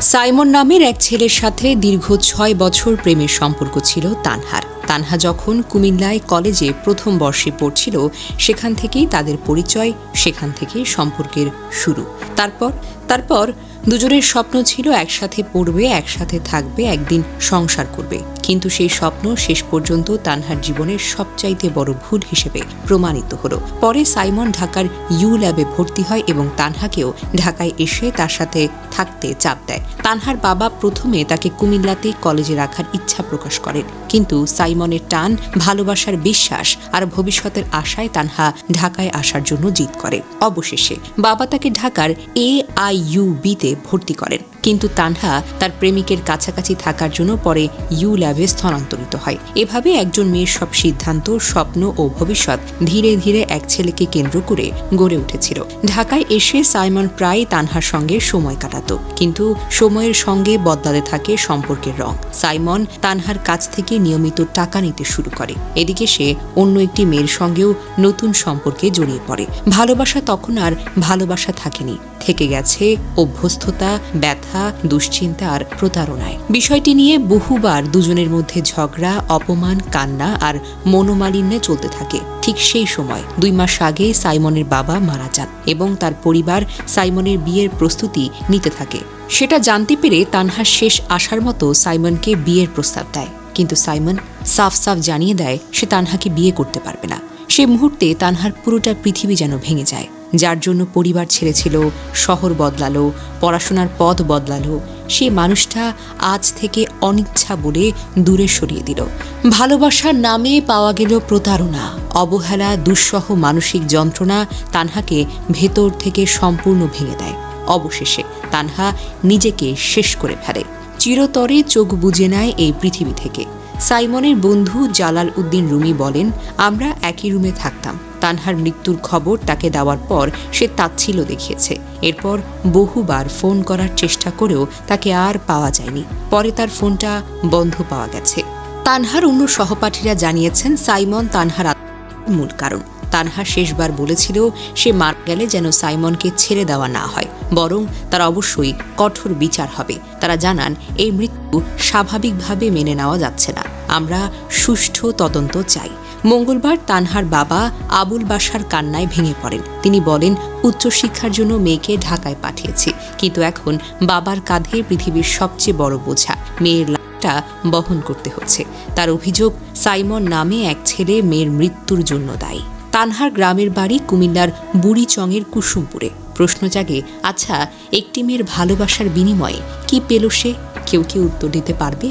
Simon নামের এক ছেলের সাথে দীর্ঘ ছয় বছর প্রেমের সম্পর্ক ছিল তানহার। তানহা যখন কুমিল্লায় কলেজে প্রথম বর্ষে পড়ছিল, সেখান থেকেই তাদের পরিচয়, সেখান থেকেই সম্পর্কের শুরু। তারপর তারপর দুজনের স্বপ্ন ছিল একসাথে পড়বে, একসাথে থাকবে, একদিন সংসার করবে। কিন্তু সেই স্বপ্ন শেষ পর্যন্ত তানহার জীবনের সবচাইতে বড় ভুল হিসেবে প্রমাণিত হলো। পরে সাইমন ঢাকার ইউ ল্যাবে ভর্তি হয় এবং তানহাকেও ঢাকায় এসে তার সাথে থাকতে চাপ দেয়। তানহার বাবা প্রথমে তাকে কুমিল্লাতে কলেজে রাখার ইচ্ছা প্রকাশ করেন। কিন্তু সাইমনের টান, ভালোবাসার বিশ্বাস আর ভবিষ্যতের আশায় তানহা ঢাকায় আসার জন্য জিদ করে। অবশেষে বাবা তাকে ঢাকার এ আই ইউ বিতে ভর্তি করেন। কিন্তু তানহা তার প্রেমিকের কাছাকাছি থাকার জন্য পরে ইউ ল্যাবে স্থানান্তরিত হয়। এভাবে একজন মেয়ের সব সিদ্ধান্ত, স্বপ্ন ও ভবিষ্যৎ ধীরে ধীরে এক ছেলেকে কেন্দ্র করে গড়ে উঠেছিল। ঢাকায় এসে সাইমন প্রায় তানহার সঙ্গে সময় কাটাতো, কিন্তু সময়ের সঙ্গে বদলাতে থাকে সম্পর্কের রং। সাইমন তানহার কাছ থেকে নিয়মিত টাকা নিতে শুরু করে। এদিকে সে অন্য একটি মেয়ের সঙ্গেও নতুন সম্পর্কে জড়িয়ে পড়ে। ভালোবাসা তখন আর ভালোবাসা থাকেনি। থেকে গেছে অভ্যস্ততা, ব্যথা দুশ্চিন্তা আর প্রতারণায়। বিষয়টি নিয়ে বহুবার দুজনের মধ্যে ঝগড়া, অপমান, কান্না আর মনোমালিন্যে চলতে থাকে। ঠিক সেই সময়, দুই মাস আগে সাইমনের বাবা মারা যান এবং তার পরিবার সাইমনের বিয়ের প্রস্তুতি নিতে থাকে। সেটা জানতে পেরে তানহার শেষ আসার মতো সাইমনকে বিয়ের প্রস্তাব দেয়। কিন্তু সাইমন সাফ সাফ জানিয়ে দেয়, সে তানহাকে বিয়ে করতে পারবে না। সে মুহূর্তে তানহার পুরোটা পৃথিবী যেন ভেঙে যায়। যার জন্য পরিবার ছেড়েছিল, শহর বদলালো, পড়াশোনার পথ বদলালো, সে মানুষটা আজ থেকে অনিচ্ছা বলে দূরে সরিয়ে দিল। ভালোবাসার নামে পাওয়া গেল প্রতারণা, অবহেলা, দুঃসহ মানসিক যন্ত্রণা তানহাকে ভেতর থেকে সম্পূর্ণ ভেঙে দেয়। অবশেষে তানহা নিজেকে শেষ করে ফেলে। চিরতরে চোখ বুজে নেয় এই পৃথিবী থেকে। সাইমনের বন্ধু জালাল উদ্দিন রুমি বলেন, আমরা একই রুমে থাকতাম। তানহার মৃত্যুর খবর তাকে দেওয়ার পর সে তাচ্ছিল দেখিয়েছে। এরপর বহুবার ফোন করার চেষ্টা করেও তাকে আর পাওয়া যায়নি। পরে তার ফোনটা বন্ধ পাওয়া গেছে। তানহার অন্য সহপাঠীরা জানিয়েছেন, সাইমন তানহার মূল কারণ। তানহা শেষবার বলেছিল, সে মারা গেলে যেন সাইমনকে ছেড়ে দেওয়া না হয়, বরং তার অবশ্যই কঠোর বিচার হবে। তারা জানান, এই মৃত্যু স্বাভাবিকভাবে মেনে নেওয়া যাচ্ছে না। আমরা সুষ্ঠু তদন্ত চাই। মঙ্গলবার তানহার বাবা আবুল বাসার কান্নায় ভেঙে পড়েন। তিনি বলেন, উচ্চশিক্ষার জন্য মেয়েকে ঢাকায় পাঠিয়েছি, কিন্তু এখন বাবার কাঁধে পৃথিবীর সবচেয়ে বড় বোঝা। মেয়ের লাশটা বহন করতে হচ্ছে। তার অভিযোগ, সাইমন নামে এক ছেলে মেয়ের মৃত্যুর জন্য দায়ী। তানহার গ্রামের বাড়ি কুমিল্লার বুড়িচংয়ের কুসুমপুরে। প্রশ্ন জাগে আচ্ছা একটি মেয়ের ভালোবাসার বিনিময়ে কি পেল সে? কেউ কি উত্তর দিতে পারবে?